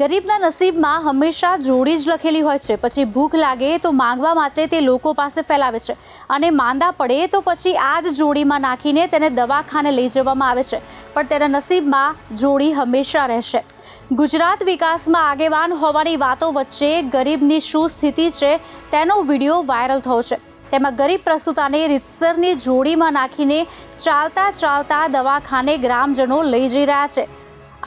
ગરીબના નસીબમાં હંમેશા જોડી જ લખેલી હોય છે. પછી ભૂખ લાગે તો માંગવા માટે તે લોકો પાસે ફેલાવે છે અને માંદા પડે તો પછી આ જ જોડીમાં નાખીને તેને દવાખાને લઈ જવામાં આવે છે. પણ તેના નસીબમાં જોડી હંમેશા રહેશે. ગુજરાત વિકાસમાં આગેવાન હોવાની વાતો વચ્ચે ગરીબની શું સ્થિતિ છે તેનો વીડિયો વાયરલ થયો છે. તેમાં ગરીબ પ્રસૂતાને રીતસરની જોડીમાં નાખીને ચાલતા ચાલતા દવાખાને ગ્રામજનો લઈ જઈ રહ્યા છે.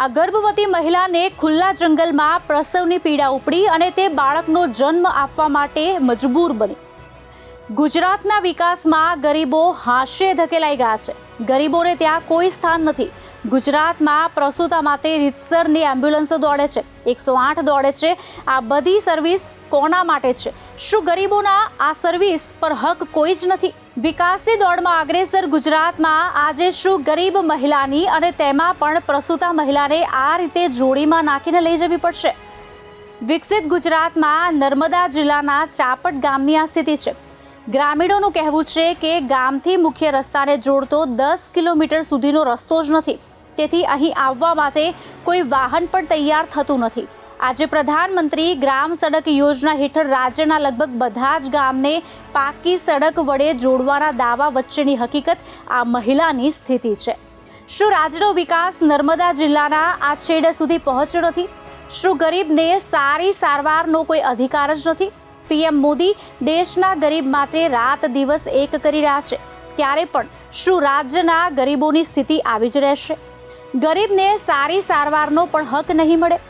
આ ગર્ભવતી મહિલાને ખુલ્લા જંગલમાં પ્રસવની પીડા ઉપડી અને તે બાળકનો જન્મ આપવા માટે મજબૂર બની. ગુજરાતના વિકાસમાં ગરીબો હાસ્યે ધકેલાઈ ગયા છે. ગરીબોને ત્યાં કોઈ સ્થાન નથી. ગુજરાતમાં પ્રસૂતા માટે રીતસરની એમ્બ્યુલન્સો દોડે છે. એકસો આઠ દોડે છે. આ બધી સર્વિસ કોના માટે છે? શું ગરીબોના આ સર્વિસ પર હક કોઈ જ નથી? વિકાસની દોડમાં અગ્રેસર ગુજરાતમાં આજે શું ગરીબ મહિલાની અને તેમાં પણ પ્રસૂતા મહિલાને આ રીતે જોડીમાં નાખીને લઈ જવી પડશે? વિકસિત ગુજરાતમાં નર્મદા જિલ્લાના ચાપટ ગામની આ સ્થિતિ છે. ગ્રામીણોનું કહેવું છે કે ગામથી મુખ્ય રસ્તાને જોડતો દસ કિલોમીટર સુધીનો રસ્તો જ નથી. તેથી અહીં આવવા માટે કોઈ વાહન પણ તૈયાર થતું નથી. આજે પ્રધાનમંત્રી ગ્રામ સડક યોજના હેઠળ રાજ્યના લગભગ બધા જ ગામને પાકી સડક વડે જોડવાના દાવા વચ્ચેની હકીકત આ મહિલાની સ્થિતિ છે. શું રાજ્યનો વિકાસ નર્મદા જિલ્લાના આ છેડે સુધી પહોંચ્યો નથી? શું ગરીબને સારી સારવારનો કોઈ અધિકાર જ નથી? પીએમ મોદી દેશના ગરીબ માટે રાત દિવસ એક કરી રહ્યા છે. ત્યારે પણ શું રાજ્યના ગરીબોની સ્થિતિ આવી જ રહેશે? ગરીબને સારી સારવારનો પણ હક નહીં મળે?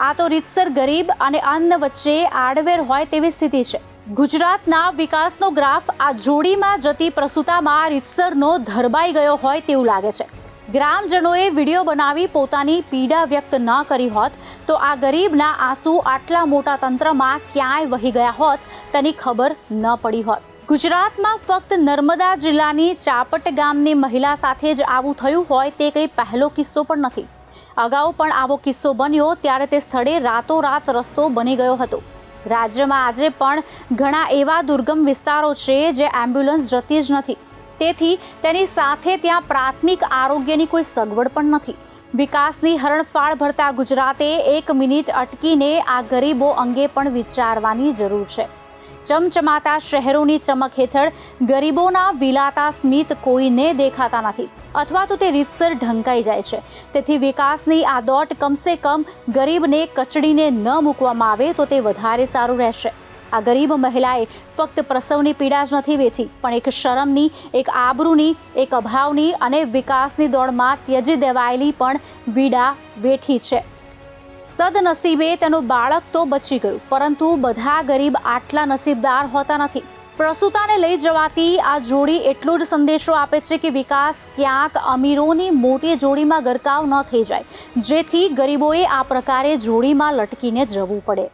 આ તો રીતસર ગરીબ અને અન્ન વચ્ચે આડવેર હોય તેવી સ્થિતિ છે. ગુજરાતના વિકાસનો ગ્રાફ આ જોડીમાં જતી પ્રસૂતામાં રીતસરનો ધરબાઈ ગયો હોય તેવું લાગે છે. ગ્રામજનોએ વીડિયો બનાવી પોતાની પીડા વ્યક્ત ન કરી હોત તો આ ગરીબના આંસુ આટલા મોટા તંત્રમાં ક્યાંય વહી ગયા હોત તેની ખબર ન પડી હોત. ગુજરાતમાં ફક્ત નર્મદા જિલ્લાની ચાપટ ગામની મહિલા સાથે જ આવું થયું હોય તે કંઈ પહેલો કિસ્સો પણ નથી. અગાઉ પણ આવો કિસ્સો બન્યો ત્યારે તે સ્થળે રાતોરાત રસ્તો બની ગયો હતો. રાજ્યમાં આજે પણ ઘણા એવા દુર્ગમ વિસ્તારો છે જે એમ્બ્યુલન્સ જતી જ નથી. તેથી તેની સાથે ત્યાં પ્રાથમિક આરોગ્યની કોઈ સગવડ પણ નથી. વિકાસની હરણફાળ ભરતા ગુજરાતે એક મિનિટ અટકીને આ ગરીબો અંગે પણ વિચારવાની જરૂર છે. ચમચમાતા શહેરોની ચમક હેઠળ ગરીબોના વિલાતા સ્મિત કોઈને દેખાતા નથી. અથવા તો તે રીતસર ઢંકાઈ જાય છે. તેથી વિકાસની આ દોટ કમસે કમ ગરીબને કચડીને ન મૂકવામાં આવે તો તે વધારે સારું રહેશે. આ ગરીબ મહિલાએ ફક્ત પ્રસવની પીડા જ નથી વેચી, પણ એક શરમની, એક આબરૂની, એક અભાવની અને વિકાસની દોડમાં ત્યજી દેવાયેલી પણ પીડા વેઠી છે. સદનસીબે તેનું બાળક તો બચી ગયું, પરંતુ બધા ગરીબ આટલા નસીબદાર હોતા નથી. પ્રસૂતાને લઈ જવાતી આ જોડી એટલો જ સંદેશો આપે છે કે વિકાસ ક્યાંક અમીરોની મોટી જોડીમાં ગરકાવ ન થઈ જાય. જેથી ગરીબોએ આ પ્રકારે જોડીમાં લટકીને જવું પડે.